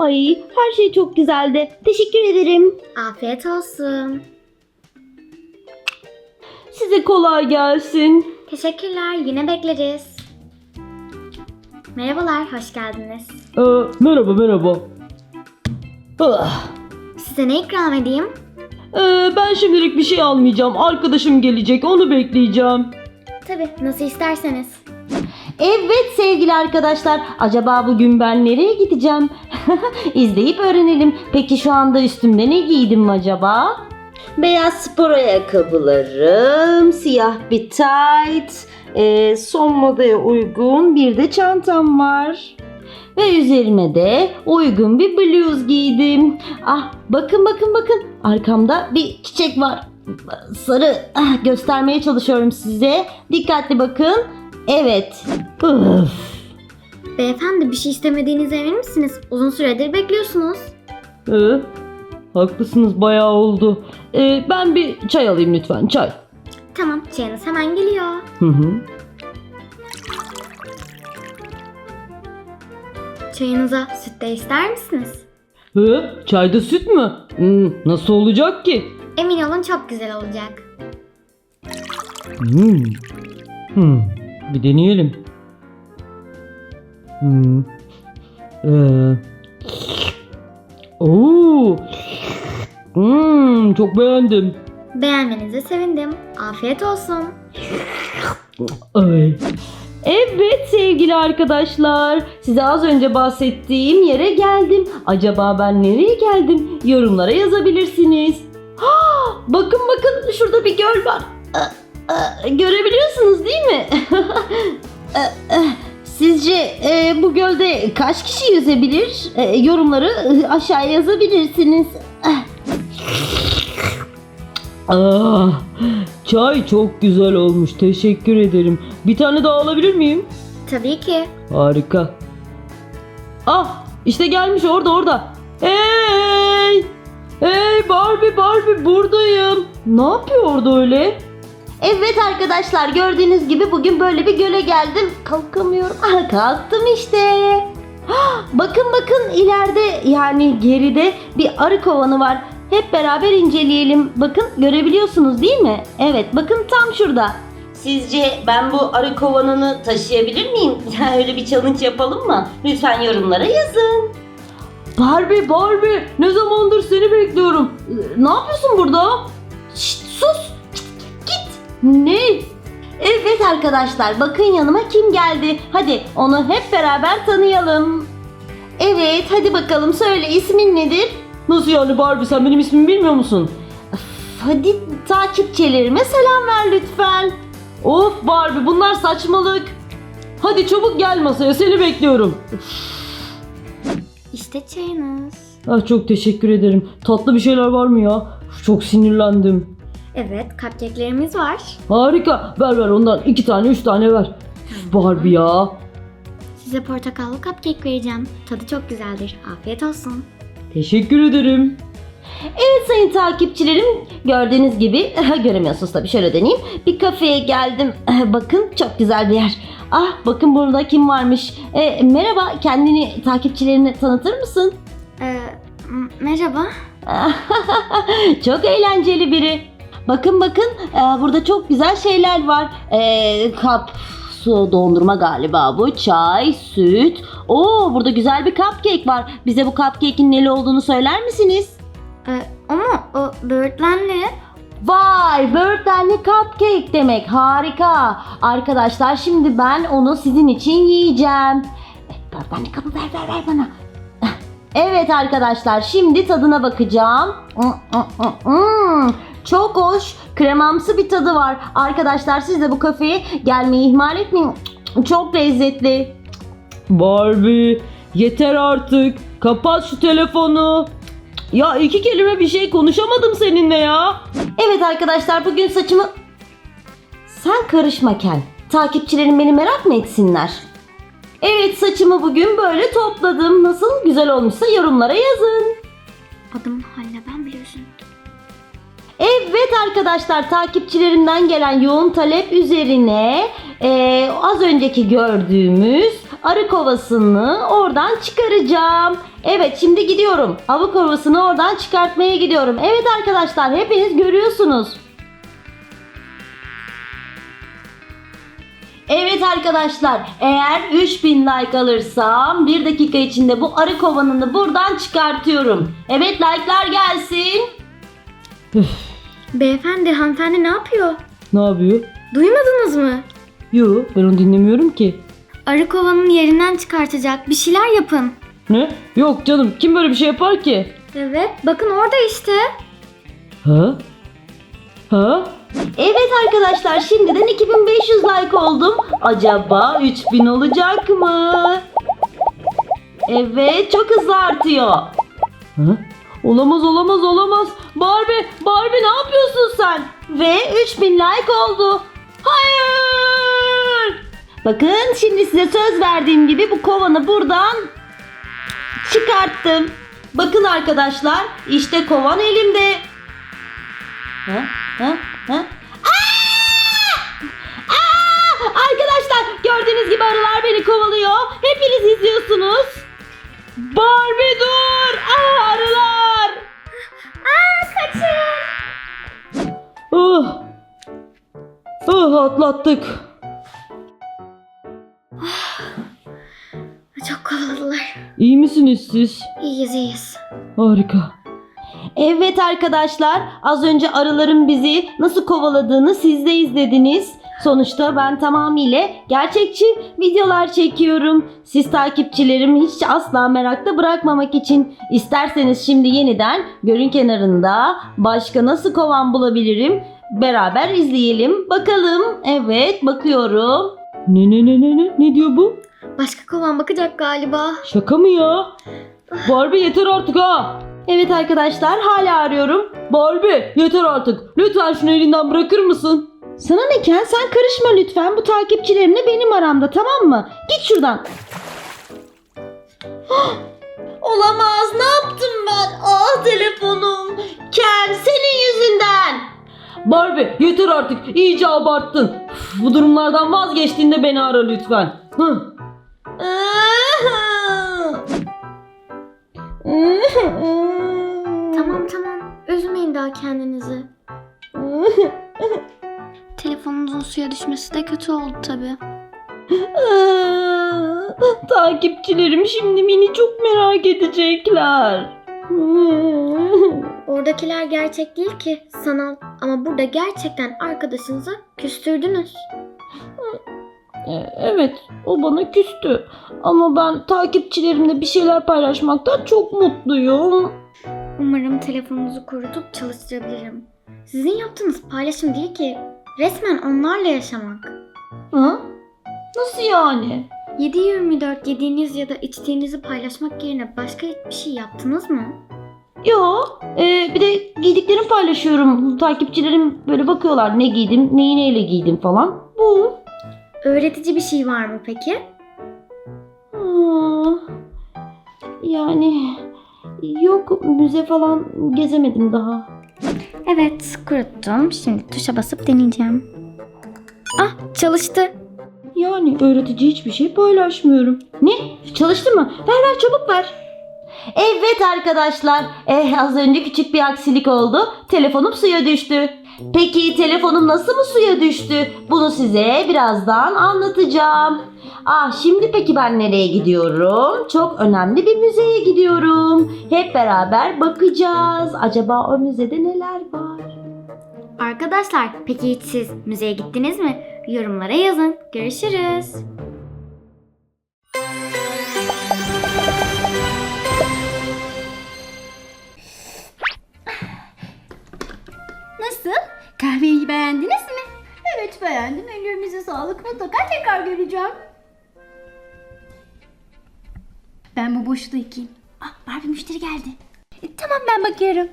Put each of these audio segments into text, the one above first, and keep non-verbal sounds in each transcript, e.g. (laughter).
Ay her şey çok güzeldi. Teşekkür ederim. Afiyet olsun. Size kolay gelsin. Teşekkürler. Yine bekleriz. Merhabalar, hoş geldiniz. Ee, merhaba merhaba. Ah, Size ne ikram edeyim? ee, ben şimdilik bir şey almayacağım. Arkadaşım gelecek onu bekleyeceğim. Tabii, nasıl isterseniz. Evet sevgili arkadaşlar. Acaba bugün ben nereye gideceğim? (laughs) İzleyip öğrenelim. Peki şu anda üstümde ne giydim acaba? Beyaz spor ayakkabılarım, siyah bir tight, e, son modaya uygun bir de çantam var. Ve üzerime de uygun bir bluz giydim. Ah bakın bakın bakın arkamda bir çiçek var. Sarı ah, göstermeye çalışıyorum size. Dikkatli bakın. Evet. Üf. Beyefendi bir şey istemediğinize emin misiniz? Uzun süredir bekliyorsunuz. Ee, haklısınız bayağı oldu. Ee, ben bir çay alayım lütfen çay. Tamam, çayınız hemen geliyor. Hı hı. Çayınıza süt de ister misiniz? Ee, çayda süt mü? Hmm, nasıl olacak ki? Emin olun çok güzel olacak. Hmm. Hmm. Bir deneyelim. Hmm. Ee. Oo. Hmm, çok beğendim. Beğenmenize sevindim. Afiyet olsun. Ay. Evet sevgili arkadaşlar. Size az önce bahsettiğim yere geldim. Acaba ben nereye geldim? Yorumlara yazabilirsiniz. Ha, (gasps) bakın bakın şurada bir göl var. Görebiliyorsunuz değil mi? (laughs) Sizce e, bu gölde kaç kişi yüzebilir? E, yorumları e, aşağıya yazabilirsiniz. Ah, çay çok güzel olmuş. Teşekkür ederim. Bir tane daha alabilir miyim? Tabii ki. Harika. Ah, işte gelmiş orada orada. Hey! Hey Barbie Barbie buradayım. Ne yapıyor orada öyle? Evet arkadaşlar gördüğünüz gibi bugün böyle bir göle geldim. Kalkamıyorum. (laughs) Ah, kalktım işte. Ah, Bakın bakın ileride yani geride bir arı kovanı var. Hep beraber inceleyelim. Bakın görebiliyorsunuz değil mi? Evet bakın tam şurada. Sizce ben bu arı kovanını taşıyabilir miyim? (laughs) Öyle bir challenge yapalım mı? Lütfen yorumlara yazın. Barbie Barbie ne zamandır seni bekliyorum. Ee, Ne yapıyorsun burada? Şşt, sus. Ne? Evet arkadaşlar bakın yanıma kim geldi. Hadi onu hep beraber tanıyalım. Evet hadi bakalım söyle ismin nedir? Nasıl yani Barbie sen benim ismimi bilmiyor musun? Öf, hadi takipçilerime selam ver lütfen. Of Barbie bunlar saçmalık. Hadi çabuk gel masaya seni bekliyorum. İşte çayınız. Ah çok teşekkür ederim. Tatlı bir şeyler var mı ya? Çok sinirlendim. Evet, cupcake'lerimiz var. Harika. Ver ver ondan iki tane üç tane ver. Barbie ya. Size portakallı cupcake vereceğim. Tadı çok güzeldir. Afiyet olsun. Teşekkür ederim. Evet sayın takipçilerim gördüğünüz gibi göremiyorsunuz tabii şöyle deneyeyim. Bir kafeye geldim. Bakın çok güzel bir yer. Ah bakın burada kim varmış. E, merhaba kendini takipçilerine tanıtır mısın? Ee, merhaba. (laughs) çok eğlenceli biri. Bakın bakın e, burada çok güzel şeyler var. E, kap su dondurma galiba bu. Çay, süt. Oo burada güzel bir cupcake var. Bize bu cupcake'in neli olduğunu söyler misiniz? Ee, o mu? O böğürtlenli. Vay Birdlen'li cupcake demek harika. Arkadaşlar şimdi ben onu sizin için yiyeceğim. Birdlen'li kapı ver ver ver bana. (laughs) Evet arkadaşlar şimdi tadına bakacağım. Hmm, Çok hoş kremamsı bir tadı var. Arkadaşlar siz de bu kafeye gelmeyi ihmal etmeyin. Çok lezzetli. Barbie yeter artık. Kapat şu telefonu. Ya iki kelime bir şey konuşamadım seninle ya. Evet arkadaşlar bugün saçımı... Sen karışma Ken. Takipçilerim beni merak mı etsinler? Evet saçımı bugün böyle topladım. Nasıl güzel olmuşsa yorumlara yazın. Adım biliyorsun. Evet arkadaşlar takipçilerimden gelen yoğun talep üzerine eee, az önceki gördüğümüz arı kovasını oradan çıkaracağım. Evet şimdi gidiyorum. Avı kovasını oradan çıkartmaya gidiyorum. Evet arkadaşlar hepiniz görüyorsunuz. Evet arkadaşlar eğer 3000 like alırsam 1 dakika içinde bu arı kovanını buradan çıkartıyorum. Evet like'lar gelsin. Beyefendi hanımefendi ne yapıyor? Ne yapıyor? Duymadınız mı? Yo ben onu dinlemiyorum ki. Arı kovanın yerinden çıkartacak. Bir şeyler yapın. Ne? Yok canım kim böyle bir şey yapar ki? Evet bakın orada işte. Ha? Ha? Evet arkadaşlar şimdiden 2500 like oldum. Acaba 3000 olacak mı? Evet çok hızlı artıyor. Ha? Olamaz olamaz olamaz. Barbie Barbie ne yapıyorsun sen? Ve 3000 like oldu. Hayır. Bakın şimdi size söz verdiğim gibi bu kovanı buradan çıkarttım. Bakın arkadaşlar işte kovan elimde. Ha? Ha? Ha? Aa! Aa! Arkadaşlar gördüğünüz gibi arılar beni kovalıyor. Hepiniz izliyorsunuz. Barbie dur! Aa, arılar! Aa kaçın. Oh. Oh atlattık. Çok kovaladılar. İyi misiniz siz? İyiyiz iyiyiz. Harika. Evet arkadaşlar az önce arıların bizi nasıl kovaladığını siz de izlediniz. Sonuçta ben tamamıyla gerçekçi videolar çekiyorum. Siz takipçilerim hiç asla merakta bırakmamak için isterseniz şimdi yeniden görün kenarında başka nasıl kovan bulabilirim beraber izleyelim. Bakalım. Evet bakıyorum. Ne ne ne ne ne ne diyor bu? Başka kovan bakacak galiba. Şaka mı ya? Barbie yeter artık ha. Evet arkadaşlar hala arıyorum. Barbie yeter artık. Lütfen şunu elinden bırakır mısın? Sana ne Ken sen karışma lütfen. Bu takipçilerimle benim aramda tamam mı? Git şuradan. Hah! Olamaz ne yaptım ben? Ah telefonum. Ken senin yüzünden. Barbie yeter artık. İyice abarttın. Üf, Bu durumlardan vazgeçtiğinde beni ara lütfen. Hı. Tamam tamam. Üzmeyin daha kendinizi. (laughs) Telefonunuzun suya düşmesi de kötü oldu tabii. (laughs) Takipçilerim şimdi beni çok merak edecekler. (laughs) Oradakiler gerçek değil ki sanal ama burada gerçekten arkadaşınıza küstürdünüz. E, Evet, o bana küstü. Ama ben takipçilerimle bir şeyler paylaşmaktan çok mutluyum. Umarım telefonunuzu kurutup çalıştırabilirim. Sizin yaptığınız paylaşım değil ki. Resmen onlarla yaşamak. Ha? Nasıl yani? 7-24 yediğiniz ya da içtiğinizi paylaşmak yerine başka bir şey yaptınız mı? Yo, e, bir de giydiklerimi paylaşıyorum. Takipçilerim böyle bakıyorlar ne giydim, neyi neyle giydim falan. Bu. Öğretici bir şey var mı peki? Hmm, Yani yok müze falan gezemedim daha. Evet, kuruttum. Şimdi tuşa basıp deneyeceğim. Ah, çalıştı. Yani öğretici hiçbir şey paylaşmıyorum. Ne? Çalıştı mı? Ver ver çabuk ver. Evet arkadaşlar. Eh, az önce küçük bir aksilik oldu. Telefonum suya düştü. Peki telefonum nasıl mı suya düştü? Bunu size birazdan anlatacağım. Ah şimdi peki ben nereye gidiyorum? Çok önemli bir müzeye gidiyorum. Hep beraber bakacağız. Acaba o müzede neler var? Arkadaşlar, peki hiç siz müzeye gittiniz mi? Yorumlara yazın. Görüşürüz. Beğendiniz mi? Evet beğendim. Ellerinize sağlık. Mutlaka tekrar geleceğim. Ben bu boşluğu yıkayayım. Ah Barbie müşteri geldi. E, tamam ben bakıyorum.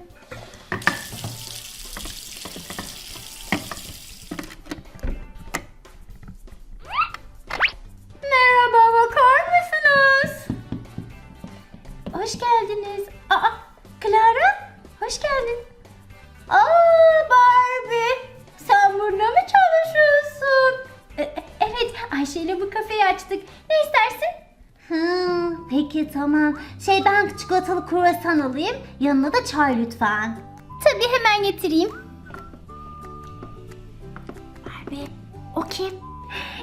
Kruvasan alayım. Yanına da çay lütfen. Tabii hemen getireyim. Barbie, o kim?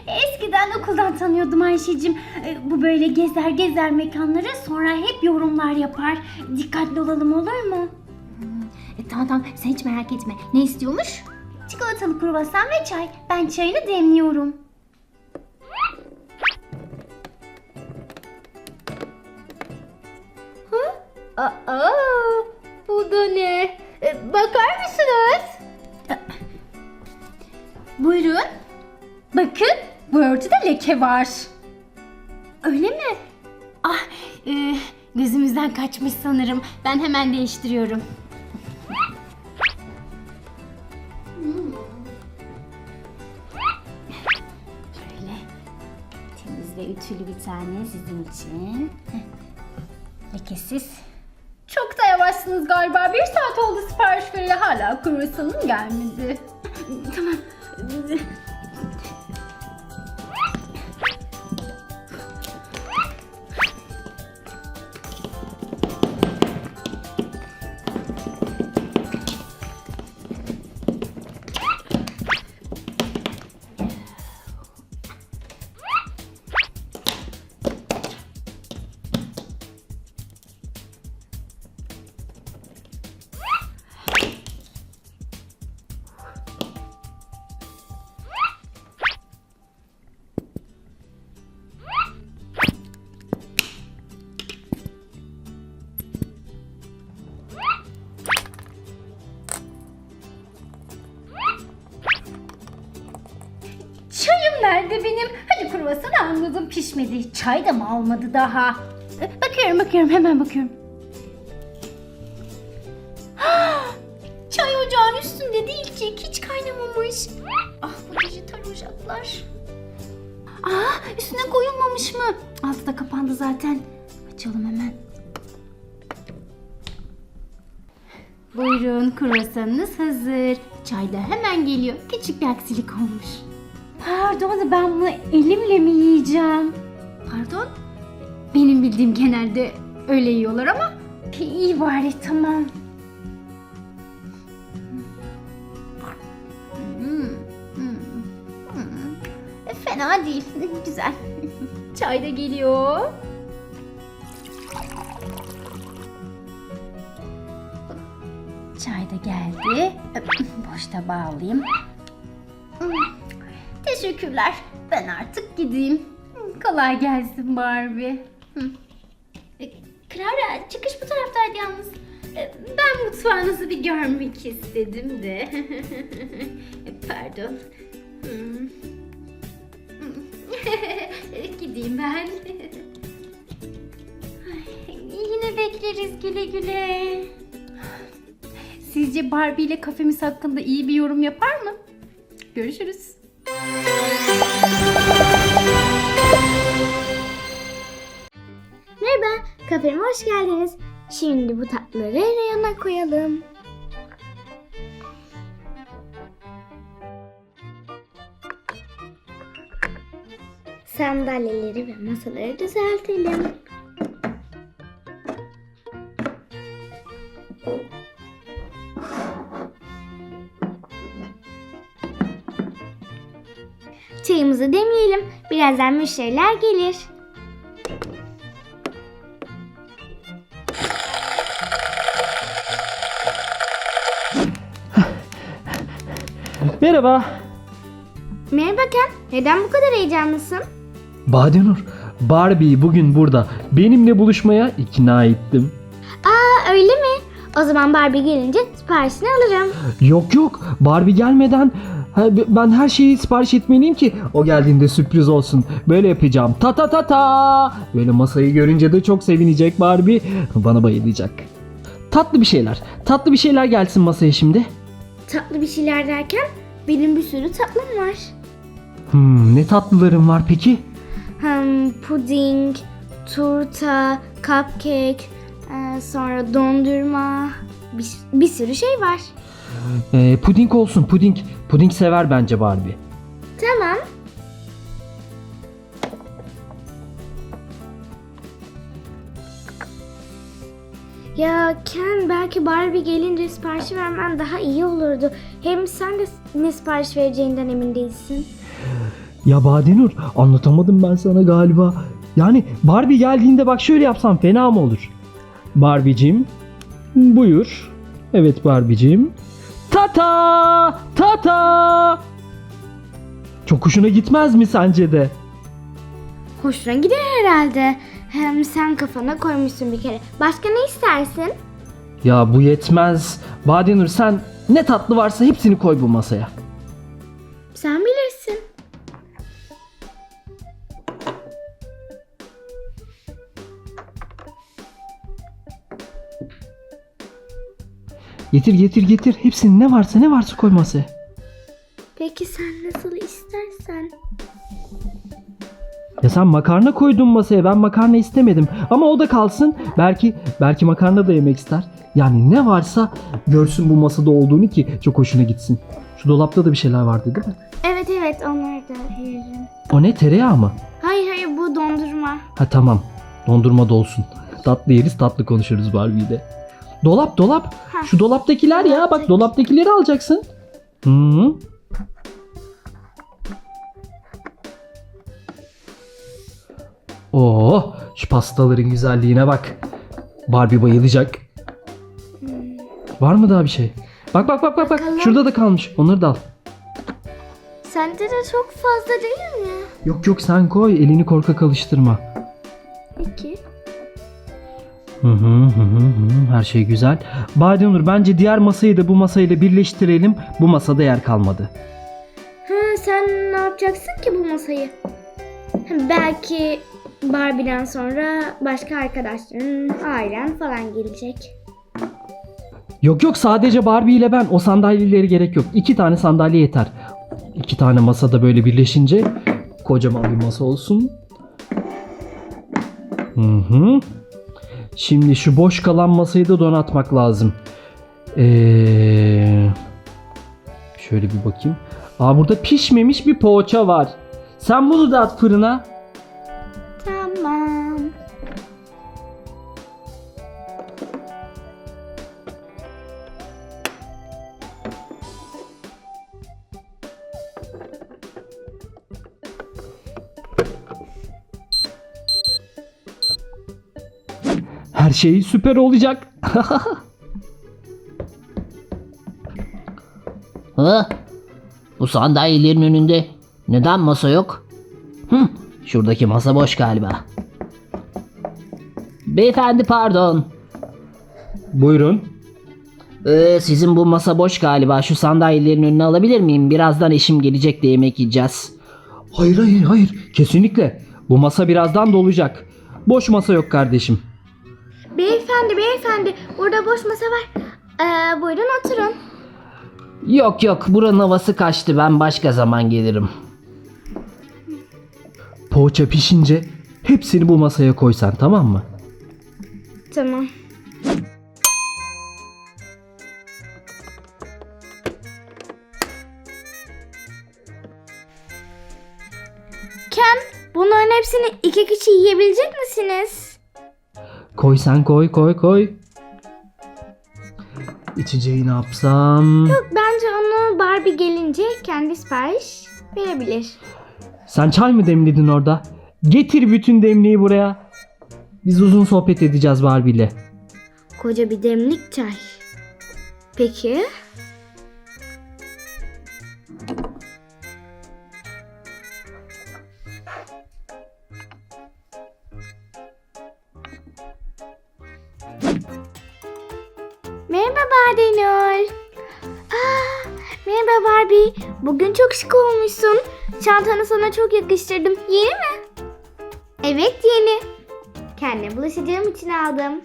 Eskiden okuldan tanıyordum Ayşe'cim. Ee, Bu böyle gezer gezer mekanları sonra hep yorumlar yapar. Dikkatli olalım olur mu? E, tamam tamam sen hiç merak etme. Ne istiyormuş? Çikolatalı kruvasan ve çay. Ben çayını demliyorum. Aa, bu da ne? E, bakar mısınız? Buyurun. Bakın bu örtüde leke var. Öyle mi? Ah e, gözümüzden kaçmış sanırım. Ben hemen değiştiriyorum. Şöyle temiz ve ütülü bir tane sizin için. Lekesiz. Yavaşsınız galiba. Bir saat oldu sipariş vereli hala kruvasanım gelmedi. tamam. Pişmedi. Çay da mı almadı daha? E, Bakıyorum bakıyorum hemen bakıyorum. (gasps) Çay ocağın üstünde değil ki hiç kaynamamış. Ah bu dijital ocaklar. Aa üstüne koyulmamış mı? Altı da kapandı zaten. Açalım hemen. Buyurun kruvasanınız hazır. Çay da hemen geliyor. Küçük bir aksilik olmuş. Pardon ben bunu elimle mi yiyeceğim? Pardon? Benim bildiğim genelde öyle yiyorlar ama iyi bari tamam. Hmm, hmm, hmm. E, Fena değil. (laughs) Güzel. (laughs) Çay da geliyor. Çay da geldi. (laughs) Boşta bağlayayım. Teşekkürler. Ben artık gideyim. Kolay gelsin Barbie. Hı. E, Clara çıkış bu taraftaydı yalnız. E, Ben mutfağınızı bir görmek istedim de. (laughs) E, Pardon. (laughs) Gideyim ben. Yine bekleriz güle güle. Sizce Barbie ile kafemiz hakkında iyi bir yorum yapar mı? Görüşürüz. Kafeme hoş geldiniz. Şimdi bu tatlıları reyona koyalım. Sandalyeleri ve masaları düzeltelim. Çayımızı demleyelim. Birazdan müşteriler gelir. Merhaba. Merhaba Ken. Neden bu kadar heyecanlısın? Badenur, Barbie'yi bugün burada benimle buluşmaya ikna ettim. Aa öyle mi? O zaman Barbie gelince siparişini alırım. Yok yok, Barbie gelmeden ben her şeyi sipariş etmeliyim ki o geldiğinde sürpriz olsun. Böyle yapacağım. Ta ta ta ta. Böyle masayı görünce de çok sevinecek Barbie. Bana bayılacak. Tatlı bir şeyler. Tatlı bir şeyler gelsin masaya şimdi. Tatlı bir şeyler derken benim bir sürü tatlım var. Hmm, ne tatlılarım var peki? Hmm, puding, turta, cupcake, e, sonra dondurma, bir, bir sürü şey var. Ee, puding olsun puding. Puding sever bence Barbie. Tamam. Ya Ken belki Barbie gelince siparişi vermen daha iyi olurdu. Hem sen de ne sipariş vereceğinden emin değilsin. Ya Badenur anlatamadım ben sana galiba. Yani Barbie geldiğinde bak şöyle yapsam fena mı olur? Barbie'cim buyur. Evet Barbie'cim. Tata! Tata! Çok hoşuna gitmez mi sence de? Hoşuna gider herhalde. Hem sen kafana koymuşsun bir kere. Başka ne istersin? Ya bu yetmez. Badenur sen ne tatlı varsa hepsini koy bu masaya. Sen bilirsin. Getir getir getir. Hepsini ne varsa ne varsa koy masaya. Peki sen nasıl istersen. Ya sen makarna koydun masaya. Ben makarna istemedim. Ama o da kalsın. Belki belki makarna da yemek ister. Yani ne varsa görsün bu masada olduğunu ki çok hoşuna gitsin. Şu dolapta da bir şeyler vardı değil mi? Evet evet onları da veririm. O ne tereyağı mı? Hayır hayır bu dondurma. Ha tamam. Dondurma da olsun. Tatlı yeriz tatlı konuşuruz Barbie'yle. Dolap dolap. Ha. Şu dolaptakiler ya. Bak Dolaptaki. dolaptakileri alacaksın. Hı. Oo, Oh, şu pastaların güzelliğine bak. Barbie bayılacak. Var mı daha bir şey? Bak bak bak bak bak. Bakalım. Şurada da kalmış. Onları da al. Sende de çok fazla değil mi? Yok yok sen koy. Elini korkak alıştırma. Peki. Hı hı hı hı hı. Her şey güzel. Badenur bence diğer masayı da bu masayla birleştirelim. Bu masada yer kalmadı. Ha sen ne yapacaksın ki bu masayı? Belki Barbie'den sonra başka arkadaşların, ailen falan gelecek. Yok yok sadece Barbie ile ben. O sandalyeleri gerek yok. İki tane sandalye yeter. İki tane masada böyle birleşince kocaman bir masa olsun. Hı hı. Şimdi şu boş kalan masayı da donatmak lazım. Ee, şöyle bir bakayım. Aa burada pişmemiş bir poğaça var. Sen bunu da at fırına. Şey süper olacak. (laughs) Hı? Bu sandalyelerin önünde neden masa yok? Hı, şuradaki masa boş galiba. Beyefendi pardon. Buyurun. Ee, sizin bu masa boş galiba. Şu sandalyelerin önüne alabilir miyim? Birazdan eşim gelecek de yemek yiyeceğiz. Hayır hayır hayır. Kesinlikle. Bu masa birazdan dolacak. Boş masa yok kardeşim. Beyefendi, beyefendi. Burada boş masa var. Ee, buyurun oturun. Yok yok buranın havası kaçtı. Ben başka zaman gelirim. Poğaça pişince hepsini bu masaya koysan tamam mı? Tamam. Ken, bunların hepsini iki kişi yiyebilecek misiniz? Koy sen koy koy koy. İçeceği ne yapsam? Yok, bence onu Barbie gelince kendi sipariş verebilir. Sen çay mı demledin orada? Getir bütün demliği buraya. Biz uzun sohbet edeceğiz Barbie ile. Koca bir demlik çay. Peki. Merhaba Badenur. Aa, merhaba Barbie. Bugün çok şık olmuşsun. Çantanı sana çok yakıştırdım. Yeni mi? Evet yeni. Kendine bulaşacağım için aldım. (laughs)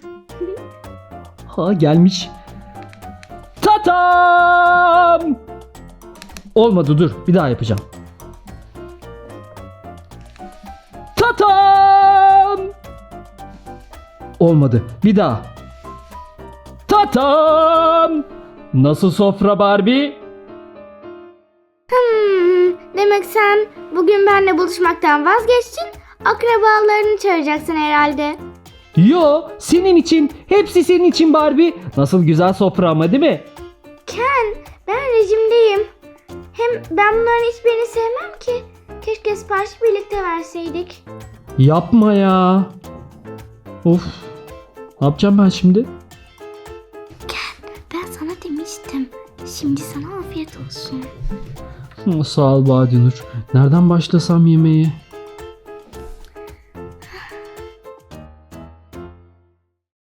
Ha gelmiş. Tatam! Olmadı dur bir daha yapacağım. Tatam! Olmadı bir daha. Tatam! Nasıl sofra Barbie? Hmm, demek sen bugün benimle buluşmaktan vazgeçtin. Akrabalarını çağıracaksın herhalde. Yo senin için. Hepsi senin için Barbie. Nasıl güzel sofra ama değil mi? Ben rejimdeyim. Hem ben bunların hiçbirini sevmem ki. Keşke siparişi birlikte verseydik. Yapma ya. Of. Ne yapacağım ben şimdi? Şimdi sana afiyet olsun. Sağ ol Badinur. Nereden başlasam yemeğe?